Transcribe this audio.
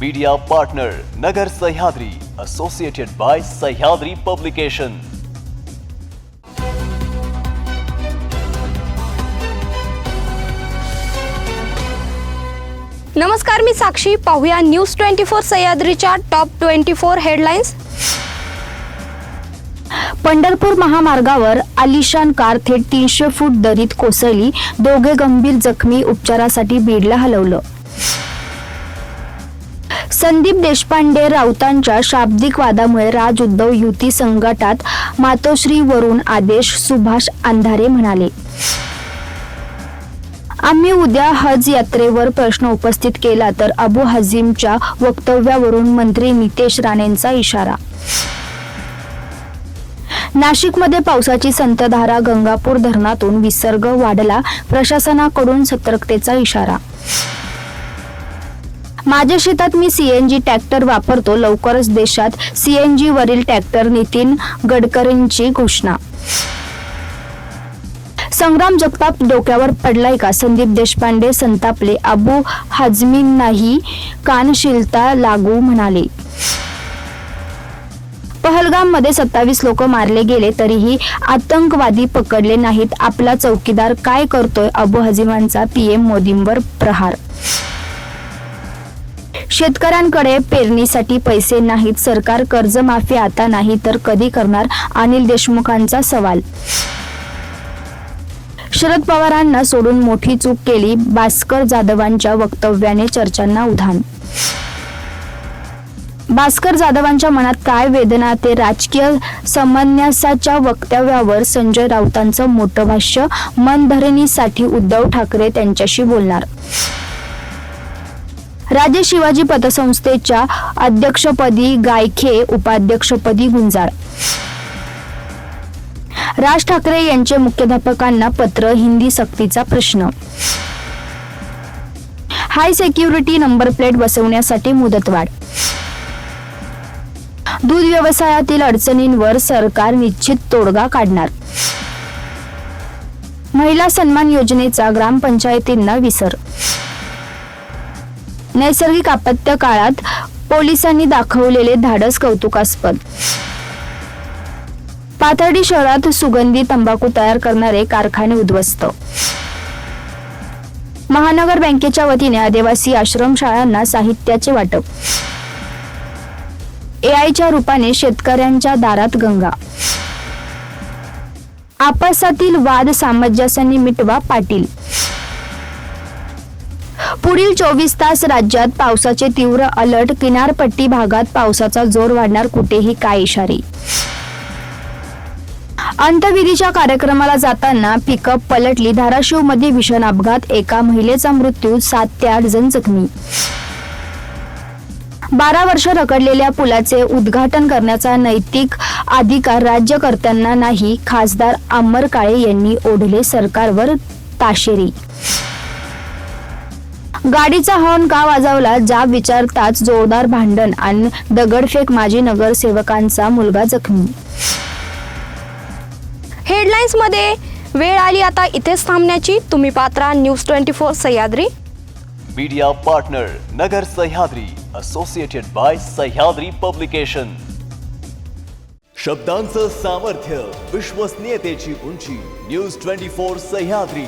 Media partner Nagar Sahyadri associated by Sahyadri publication नमस्कार मी साक्षी. पाहूया न्यूज ट्वेंटी फोर सह्याद्रीच्या top twenty four headlines Pandharpur महामार्गावर आलिशान कार थेट तीनशे फूट दरीत कोसळली. दोघे गंभीर जखमी उपचारासाठी बीडला हलवलं. संदीप देशपांडे राऊतांच्या शाब्दिक वादामुळे राज उद्धव युती संघटात मातोश्री वरून आदेश सुभाष अंधारे म्हणाले. आम्ही उद्या हज यात्रेवर प्रश्न उपस्थित केला तर अबू हजीमच्या वक्तव्यावरून मंत्री नितेश राणेंचा इशारा. नाशिकमध्ये पावसाची संतधारा गंगापूर धरणातून विसर्ग वाढला प्रशासनाकडून सतर्कतेचा इशारा. माझ्या शेतात मी सीएनजी ट्रॅक्टर वापरतो. लवकरच देशात सीएनजी वरील ट्रॅक्टर नितीन गडकरींची घोषणा. संग्राम जगताप डोक्यावर पडलाय का? संदीप देशपांडे संतापले अबू हाजमींनाही कानशीलता लागू म्हणाले. पहलगाममध्ये सत्तावीस लोक मारले गेले तरीही आतंकवादी पकडले नाहीत. आपला चौकीदार काय करतोय? अबू हजिमांचा पीएम मोदींवर प्रहार शेतकऱ्यांकडे पेरणीसाठी पैसे नाहीत. सरकार कर्जमाफी आता नाही तर कधी करणार? अनिल देशमुखांचा सवाल. शरद पवारांना सोडून मोठी चूक केली. भास्कर जाधवांच्या वक्तव्याने चर्चांना उधाण. भास्कर जाधवांच्या मनात काय वेदना ते राजकीय समन्यासाच्या वक्तव्यावर संजय राऊतांचं मोठं भाष्य मनधरणीसाठी उद्धव ठाकरे त्यांच्याशी बोलणार. राज्य शिवाजी पतसंस्थेच्या अध्यक्षपदी गायखे उपाध्यक्षपदी गुंजाळ राज ठाकरे यांचे मुख्याध्यापकांना पत्र हिंदी सक्तीचा प्रश्न. हाय सेक्युरिटी नंबर प्लेट बसवण्यासाठी मुदतवाढ. दूध व्यवसायातील अडचणींवर सरकार निश्चित तोडगा काढणार. महिला सन्मान योजनेचा ग्रामपंचायतींना विसर. नैसर्गिक आपत्य काळात पोलिसांनी दाखवलेले धाडस कौतुकास्पद. पाथर्डी शहरात सुगंधी तंबाखू तयार करणारे कारखाने उद्ध्वस्त. महानगर बँकेच्या वतीने आदिवासी आश्रमशाळांना साहित्याचे वाटप. एआयच्या रूपाने शेतकऱ्यांच्या दारात गंगा. आपसातील वाद सामंजस्याने मिटवा पाटील. पुढील चोवीस तास राज्यात पावसाचे तीव्र अलर्ट किनारपट्टी भागात पावसाचा जोर वाढणार कुठेही काय इशारे. अंतविधीच्या कार्यक्रमाला जाताना पिकअप पलटली धाराशिवमध्ये भीषण अपघात एका महिलेचा मृत्यू सात ते आठ जण जखमी. बारा वर्ष रखडलेल्या पुलाचे उद्घाटन करण्याचा नैतिक अधिकार राज्यकर्त्यांना नाही खासदार अमर काळे यांनी ओढले सरकारवर ताशेरी. गाडीचा हॉर्न का वाजवला? जाब विचारताच जोरदार भांडण आणि दगडफेक माजी नगरसेवकांचा मुलगा जखमी. हेडलाईन्समध्ये वेळ आली आता इथेच थांबण्याची. तुम्ही Patra news twenty four Sahyadri. Media partner Nagar Sahyadri associated by Sahyadri publication शब्दांचं सामर्थ्य विश्वसनीयतेची उंची न्यूज ट्वेंटी फोर सह्याद्री.